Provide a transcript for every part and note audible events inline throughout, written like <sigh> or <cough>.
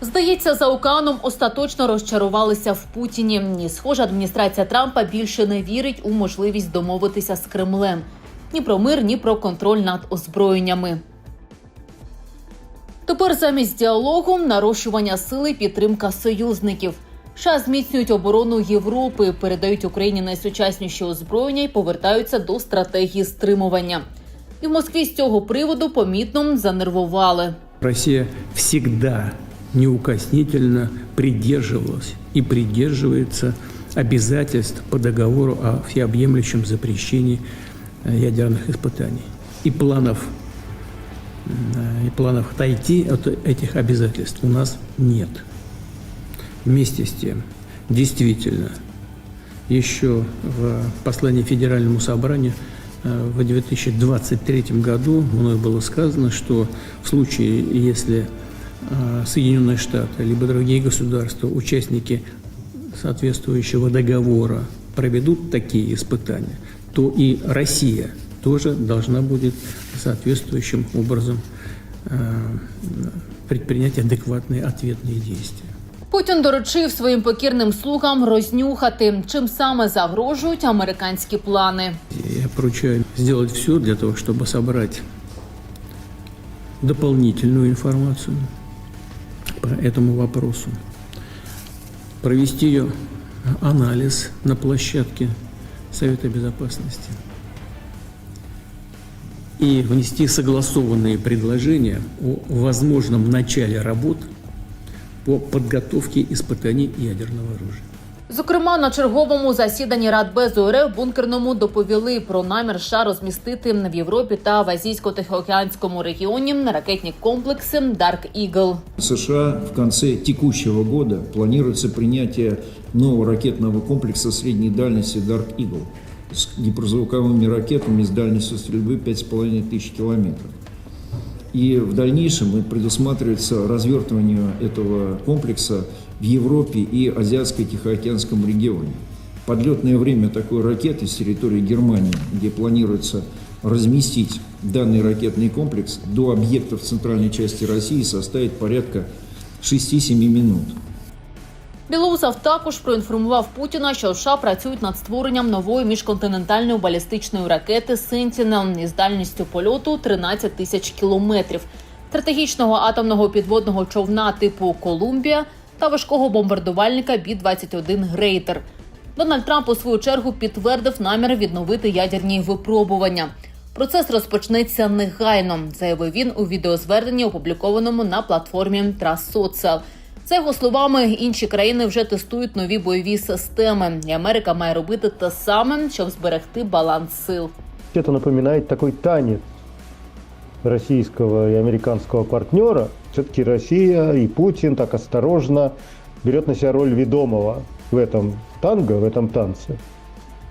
Здається, за океаном остаточно розчарувалися в Путіні. Ні, схоже, адміністрація Трампа більше не вірить у можливість домовитися з Кремлем ні про мир, ні про контроль над озброєннями. Тепер замість діалогу нарощування сили підтримка союзників. США зміцнюють оборону Європи, передають Україні найсучасніші озброєння і повертаються до стратегії стримування. І в Москві з цього приводу помітно занервували. Россия всегда неукоснительно придерживалась и придерживается обязательств по договору о всеобъемлющем запрещении э, ядерных испытаний. И планов, и планов отойти от этих обязательств у нас нет. Вместе с тем, действительно, еще в послании Федеральному собранию э, в 2023 году мной было сказано, что в случае, если Соединенные Штаты либо другие государства, участники соответствующего договора, проведут такие испытания, то и Россия тоже должна будет соответствующим образом э, предпринять адекватные ответные действия. Путін доручив своїм покірним слугам рознюхати, чим саме загрожують американські плани. Я поручаю сделать все для того, чтобы собрать дополнительную информацию по этому вопросу, провести ее анализ на площадке Совета Безопасности и внести согласованные предложения о возможном начале работ по подготовке испытаний ядерного оружия. Зокрема, на черговому засіданні Радбезу РФ бункерному доповіли про намір США розмістити в Європі та в азійсько-тихоокеанському регіоні ракетні комплекси Dark Eagle. США в конце текущего года планируется принятие нового ракетного комплекса средней дальности Dark Eagle с гиперзвуковыми ракетами с дальностью стрельбы 5,5 тысяч километров. И в дальнейшем предусматривается развертывание этого комплекса в Европе и Азиатско-Тихоокеанском регионе. Подлетное время такой ракеты с территории Германии, где планируется разместить данный ракетный комплекс до объектов центральной части России составит порядка 6-7 минут. Білоусов також проінформував Путіна, що США працюють над створенням нової міжконтинентальної балістичної ракети Сентінел із дальністю польоту 13 тисяч кілометрів, стратегічного атомного підводного човна типу Колумбія та важкого бомбардувальника Бі-21 Грейтер. Дональд Трамп у свою чергу підтвердив намір відновити ядерні випробування. Процес розпочнеться негайно, заявив він у відеозверненні, опублікованому на платформі Trust Social. За його словами, інші країни вже тестують нові бойові системи, і Америка має робити те саме, щоб зберегти баланс сил. Это напоминает такой танец российского и американского партнера. Все-таки Россия и Путин так осторожно берет на себя роль ведомого в этом танго, в этом танце.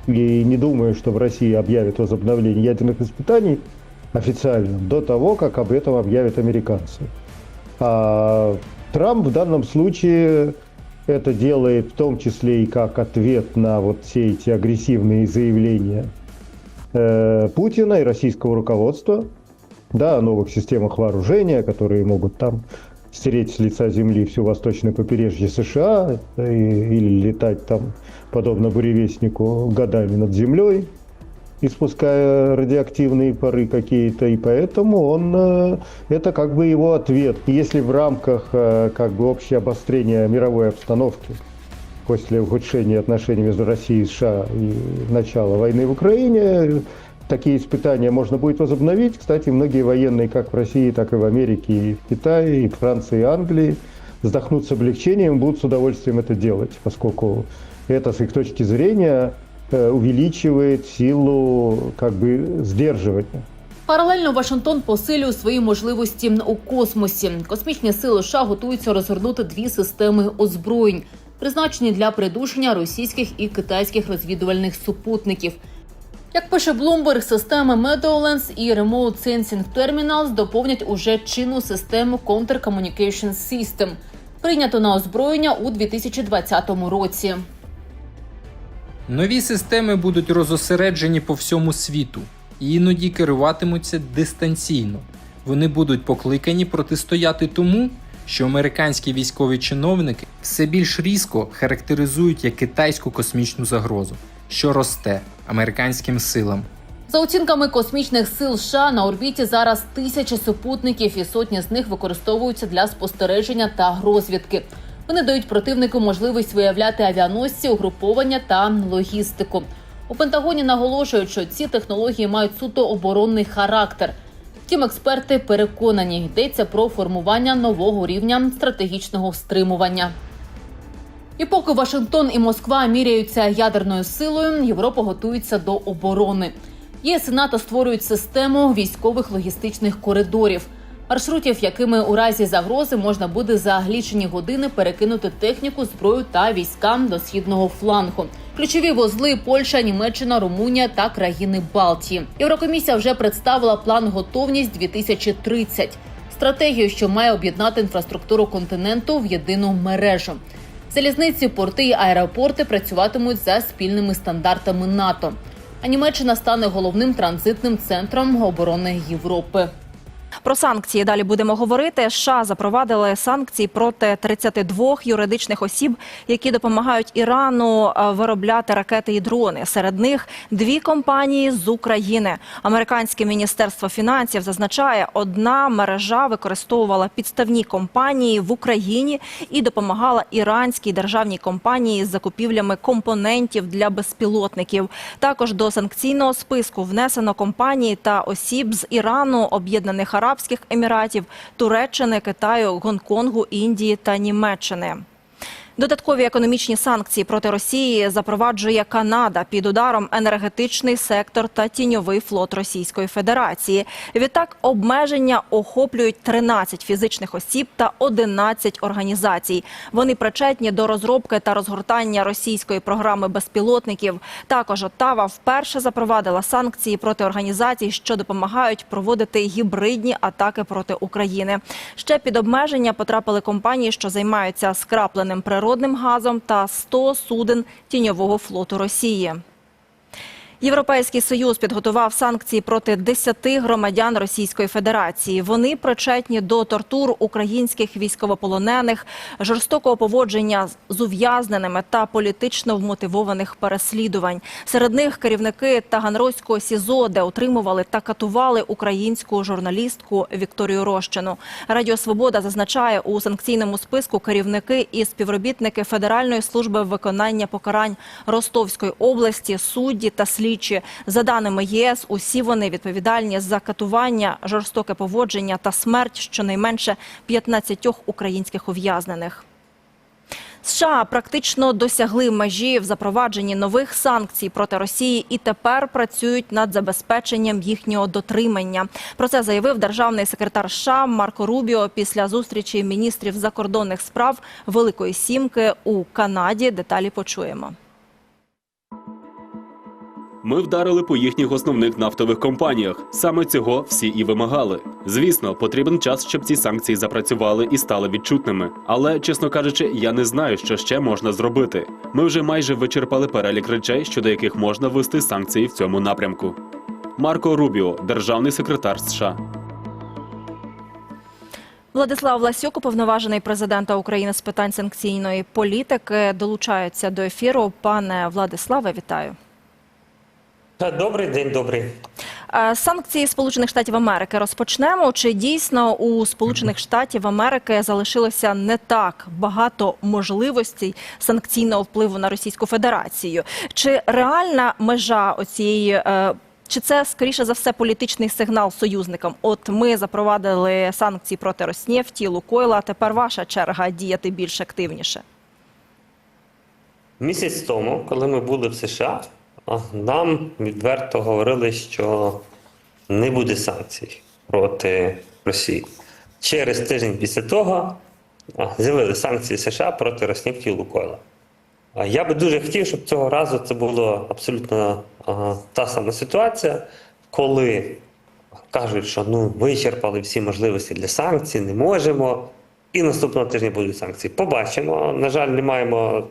И не думаю, что в России объявят возобновление ядерных испытаний официально до того, как об этом объявят американцы. А Трамп в данном случае это делает в том числе и как ответ на вот все эти агрессивные заявления э, Путина и российского руководства, да, о новых системах вооружения, которые могут там стереть с лица земли всю восточное побережье США э, и- или летать там, подобно буревестнику, годами над землей, испуская радиоактивные пары какие-то, и поэтому он, э, это как бы его ответ. Если в рамках э, как бы общего обострения мировой обстановки после ухудшения отношений между Россией и США и начала войны в Украине, такие испытания можно будет возобновить. Кстати, многие военные как в России, так и в Америке, и в Китае, и в Франции, и Англии вздохнут с облегчением, будут с удовольствием это делать, поскольку это с их точки зрения увеличивает силу как бы сдерживания. Паралельно Вашингтон посилює свої можливості у космосі. Космічні сили США готуються розгорнути дві системи озброєнь, призначені для придушення російських і китайських розвідувальних супутників. Як пише Bloomberg, системи Meadowlands і Remote Sensing Terminals доповнять уже чинну систему Counter Communication System, прийняту на озброєння у 2020 році. Нові системи будуть розосереджені по всьому світу і іноді керуватимуться дистанційно. Вони будуть покликані протистояти тому, що американські військові чиновники все більш різко характеризують як китайську космічну загрозу, що росте американським силам. За оцінками космічних сил США на орбіті зараз тисячі супутників, і сотні з них використовуються для спостереження та розвідки. Вони дають противнику можливість виявляти авіаносці, угруповання та логістику. У Пентагоні наголошують, що ці технології мають суто оборонний характер. Втім, експерти переконані, йдеться про формування нового рівня стратегічного стримування. І поки Вашингтон і Москва міряються ядерною силою, Європа готується до оборони. ЄС і НАТО створюють систему військових логістичних коридорів, маршрутів, якими у разі загрози можна буде за лічені години перекинути техніку, зброю та військам до східного флангу. Ключові вузли Польща, Німеччина, Румунія та країни Балтії. Єврокомісія вже представила план готовність 2030 стратегію, що має об'єднати інфраструктуру континенту в єдину мережу. Залізниці, порти і аеропорти працюватимуть за спільними стандартами НАТО. А Німеччина стане головним транзитним центром оборони Європи. Про санкції далі будемо говорити. США запровадили санкції проти 32 юридичних осіб, які допомагають Ірану е, виробляти ракети і дрони. Серед них дві компанії з України. Американське міністерство фінансів зазначає, одна мережа використовувала підставні компанії в Україні і допомагала іранській державній компанії з закупівлями компонентів для безпілотників. Також до санкційного списку внесено компанії та осіб з Ірану, Об'єднаних Арабських Еміратів, Туреччини, Китаю, Гонконгу, Індії та Німеччини. Додаткові економічні санкції проти Росії запроваджує Канада під ударом енергетичний сектор та тіньовий флот Російської Федерації. Відтак обмеження охоплюють 13 фізичних осіб та 11 організацій. Вони причетні до розробки та розгортання російської програми безпілотників. Також Оттава вперше запровадила санкції проти організацій, що допомагають проводити гібридні атаки проти України. Ще під обмеження потрапили компанії, що займаються скрапленим природним газом та 100 суден тіньового флоту Росії. Європейський союз підготував санкції проти 10 громадян Російської Федерації. Вони причетні до тортур українських військовополонених, жорстокого поводження з ув'язненими та політично вмотивованих переслідувань. Серед них керівники Таганрозького СІЗО, де утримували та катували українську журналістку Вікторію Рощину. Радіо Свобода зазначає у санкційному списку керівники і співробітники Федеральної служби виконання покарань Ростовської області, судді та слідчі. За даними ЄС, усі вони відповідальні за катування, жорстоке поводження та смерть щонайменше 15 українських ув'язнених. США практично досягли межі в запровадженні нових санкцій проти Росії і тепер працюють над забезпеченням їхнього дотримання. Про це заявив державний секретар США Марко Рубіо після зустрічі міністрів закордонних справ Великої Сімки у Канаді. Деталі почуємо. Ми вдарили по їхніх основних нафтових компаніях. Саме цього всі і вимагали. Звісно, потрібен час, щоб ці санкції запрацювали і стали відчутними. Але, чесно кажучи, я не знаю, що ще можна зробити. Ми вже майже вичерпали перелік речей, щодо яких можна ввести санкції в цьому напрямку. Марко Рубіо, державний секретар США. Владислав Власюк, уповноважений президента України з питань санкційної політики, долучається до ефіру. Пане Владиславе, вітаю. Добрий день, добрий. Е, Санкції Сполучених Штатів Америки розпочнемо. Чи дійсно у Сполучених Штатів Америки залишилося не так багато можливостей санкційного впливу на Російську Федерацію? Чи реальна межа оцієї? е, Чи це скоріше за все політичний сигнал союзникам? От ми запровадили санкції проти Роснефті, Лукойла. а Тепер ваша черга діяти більш активніше. Місяць тому, коли ми були в США, нам відверто говорили, що не буде санкцій проти Росії. Через тиждень після того з'явили санкції США проти Роснефті і Лукойла. Я би дуже хотів, щоб цього разу це була абсолютно та сама ситуація, коли кажуть, що ну вичерпали всі можливості для санкцій, не можемо. І наступного тижня будуть санкції. Побачимо. На жаль, не маємо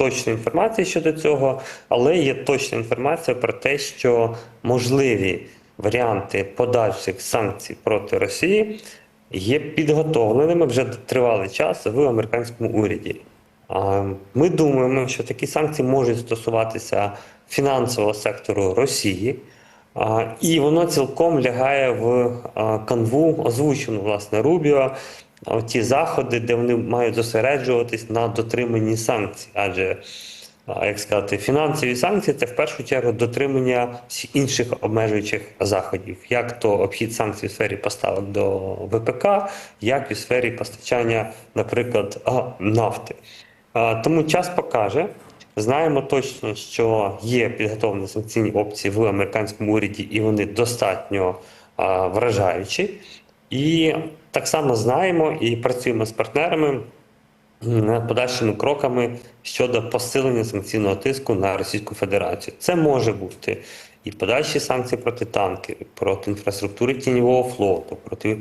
точної інформації щодо цього, але є точна інформація про те, що можливі варіанти подальших санкцій проти Росії є підготовленими вже тривалий час в американському уряді. Ми думаємо, що такі санкції можуть стосуватися фінансового сектору Росії, і воно цілком лягає в канву, озвучену власне Рубіо, ті заходи, де вони мають зосереджуватись на дотриманні санкцій, адже як сказати, фінансові санкції це в першу чергу дотримання інших обмежуючих заходів, як то обхід санкцій у сфері поставок до ВПК, як і у сфері постачання, наприклад, нафти. Тому час покаже. Знаємо точно, що є підготовлені санкційні опції в американському уряді, і вони достатньо вражаючі. І так само знаємо і працюємо з партнерами над подальшими кроками щодо посилення санкційного тиску на Російську Федерацію. Це може бути і подальші санкції проти танків, проти інфраструктури тіньового флоту, проти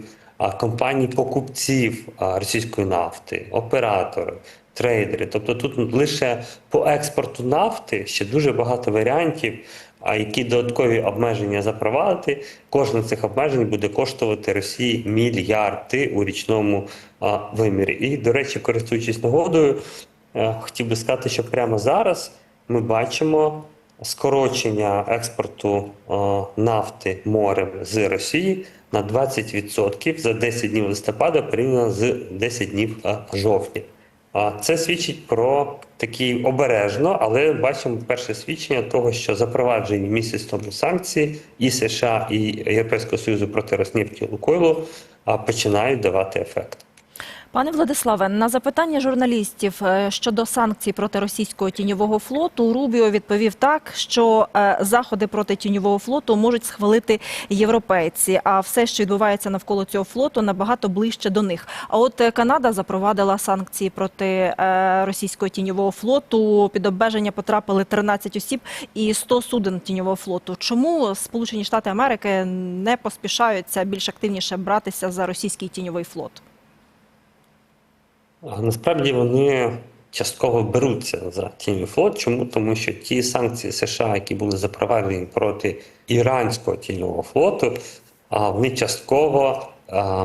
компаній покупців російської нафти, оператори, трейдери. Тобто тут лише по експорту нафти ще дуже багато варіантів. А які додаткові обмеження запровадити, кожне з цих обмежень буде коштувати Росії мільярди у річному а, вимірі. І, до речі, користуючись нагодою, е, хотів би сказати, що прямо зараз ми бачимо скорочення експорту е, нафти морем з Росії на 20% за 10 днів листопада порівняно з 10 днів е, жовтня. Це свідчить про такі обережно, але бачимо перше свідчення того, що запроваджені місяць тому санкції і США, і Європейського Союзу проти Роснефті Лукойлу починають давати ефект. Пане Владиславе, на запитання журналістів е, щодо санкцій проти російського тіньового флоту Рубіо відповів так, що е, заходи проти тіньового флоту можуть схвалити європейці, а все, що відбувається навколо цього флоту, набагато ближче до них. А от е, Канада запровадила санкції проти російського тіньового флоту. Під обмеження потрапили 13 осіб і 100 суден тіньового флоту. Чому Сполучені Штати Америки не поспішаються більш активніше братися за російський тіньовий флот? Насправді вони частково беруться за тіньовий флот. Чому? Тому що ті санкції США, які були запроваджені проти іранського тіньового флоту, вони частково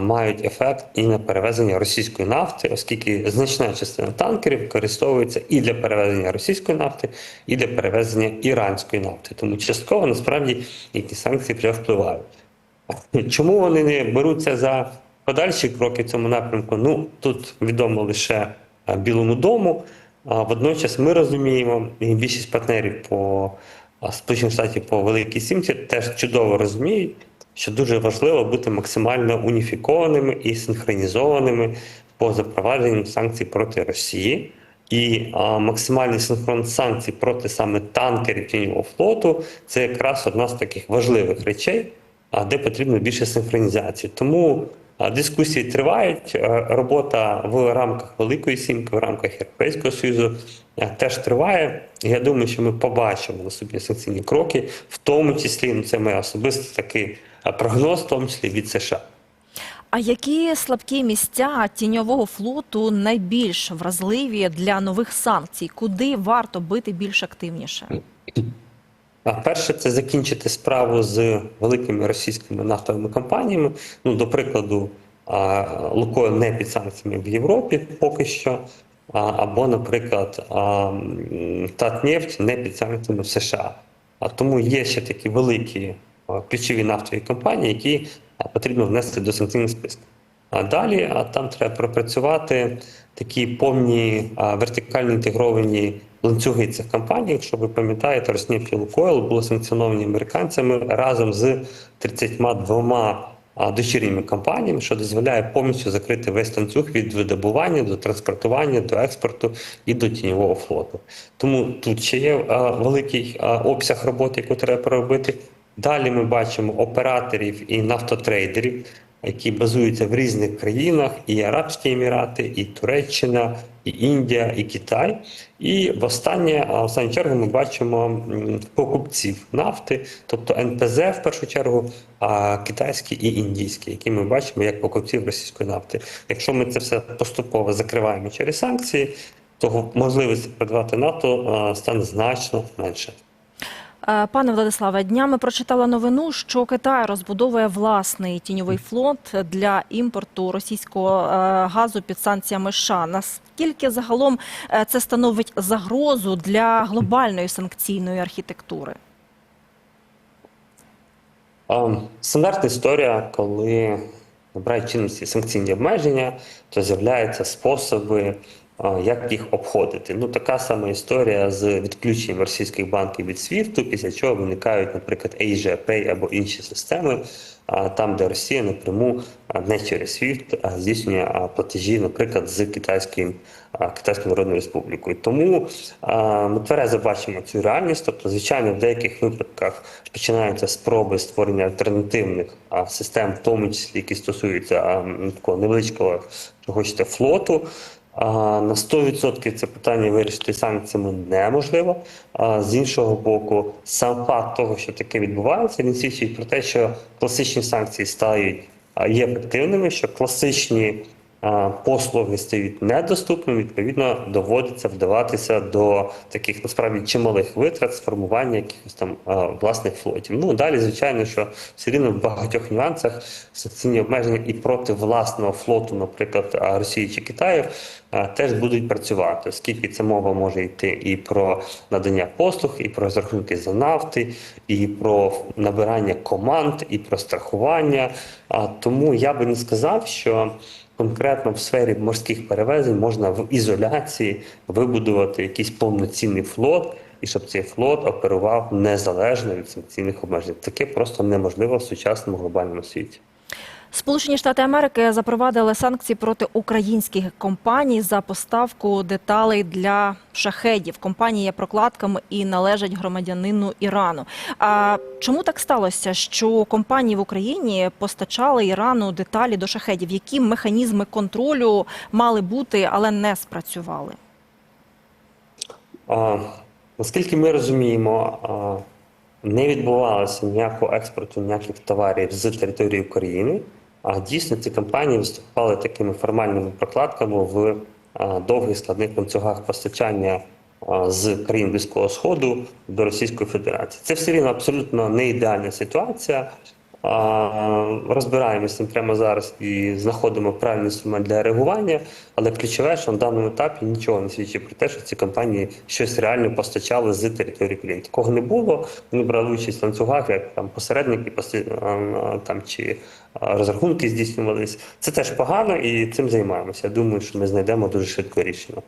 мають ефект і на перевезення російської нафти, оскільки значна частина танкерів використовується і для перевезення російської нафти, і для перевезення іранської нафти. Тому частково насправді які санкції вже впливають. Чому вони не беруться за подальші кроки в цьому напрямку? Ну тут відомо лише Білому дому. А водночас ми розуміємо, і більшість партнерів по Сполучених Штатів по Великій Сімці теж чудово розуміють, що дуже важливо бути максимально уніфікованими і синхронізованими по запровадженню санкцій проти Росії. І а, максимальний синхрон санкцій проти саме танкерів тіньового флоту це якраз одна з таких важливих речей, а, де потрібно більше синхронізації. Тому дискусії тривають. е, Робота в рамках Великої Сімки, в рамках Європейського Союзу е, теж триває. Я думаю, що ми побачимо наступні санкційні кроки, в тому числі ну, це моя особистий такий е, прогноз, в тому числі від США. А які слабкі місця тіньового флоту найбільш вразливі для нових санкцій? Куди варто бити більш активніше? <clears throat> Перше, це закінчити справу з великими російськими нафтовими компаніями. Ну, до прикладу, а, Лукойл не під санкціями в Європі поки що. Або, наприклад, Татнефть не під санкціями в США. А тому є ще такі великі ключові нафтові компанії, які потрібно внести до санкційних списків. А далі там треба пропрацювати такі повні вертикально інтегровані ланцюги цих компаній. Якщо ви пам'ятаєте, Роснефть і Лукойл були санкціоновані американцями разом з 32 дочірніми компаніями, що дозволяє повністю закрити весь ланцюг від видобування до транспортування, до експорту і до тіньового флоту. Тому тут ще є великий обсяг роботи, яку треба проробити. Далі ми бачимо операторів і нафтотрейдерів, які базуються в різних країнах: і Арабські Емірати, і Туреччина, і Індія, і Китай. І в останнє, в останню чергу ми бачимо покупців нафти, тобто НПЗ в першу чергу, а китайські і індійські, які ми бачимо як покупців російської нафти. Якщо ми це все поступово закриваємо через санкції, то можливість продавати нафту а, стане значно менше. Е, Пане Владиславе, днями прочитала новину, що Китай розбудовує власний тіньовий флот для імпорту російського е, газу під санкціями США. Наскільки загалом е, це становить загрозу для глобальної санкційної архітектури? Стандартна історія, коли набирають чинності санкційні обмеження, то з'являються способи, як їх обходити. Ну, така сама історія з відключенням російських банків від SWIFT, після чого виникають, наприклад, Asia Pay або інші системи, там, де Росія напряму не через а здійснює платежі, наприклад, з китайським Китайською Народною Республікою. Тому ми тверезо бачимо цю реальність. Тобто, звичайно, в деяких випадках починаються спроби створення альтернативних систем, в тому числі які стосуються такого невеличкого, що хочете, флоту. На 100% це питання вирішити санкціями неможливо. З іншого боку, сам факт того, що таке відбувається, він свідчить про те, що класичні санкції стають ефективними, що класичні послуги стають недоступними. Відповідно, доводиться вдаватися до таких насправді чималих витрат сформування якихось там власних флотів. Ну далі, звичайно, що все рівно в багатьох нюансах санкційні обмеження і проти власного флоту, наприклад, Росії чи Китаю, теж будуть працювати, оскільки ця мова може йти і про надання послуг, і про розрахунки за нафти, і про набирання команд, і про страхування. А тому я би не сказав, що конкретно в сфері морських перевезень можна в ізоляції вибудувати якийсь повноцінний флот. І щоб цей флот оперував незалежно від санкційних обмежень, таке просто неможливо в сучасному глобальному світі. Сполучені Штати Америки запровадили санкції проти українських компаній за поставку деталей для шахедів. Компанії є прокладками і належать громадянину Ірану. А чому так сталося, що компанії в Україні постачали Ірану деталі до шахедів? Які механізми контролю мали бути, але не спрацювали? А, наскільки ми розуміємо, а, не відбувалося ніякого експорту ніяких товарів з території України. А дійсно ці компанії виступали такими формальними прокладками в довгих складних ланцюгах постачання з країн Близького Сходу до Російської Федерації. Це все рівно абсолютно не ідеальна ситуація. Розбираємося прямо зараз і знаходимо правильний інструмент для реагування. Але ключове, що на даному етапі нічого не свідчить про те, що ці компанії щось реально постачали з території країни. Такого не було. Вони брали участь в ланцюгах, як там посередники, а, а, там чи розрахунки здійснювались. Це теж погано і цим займаємося. Я думаю, що ми знайдемо дуже швидко рішення.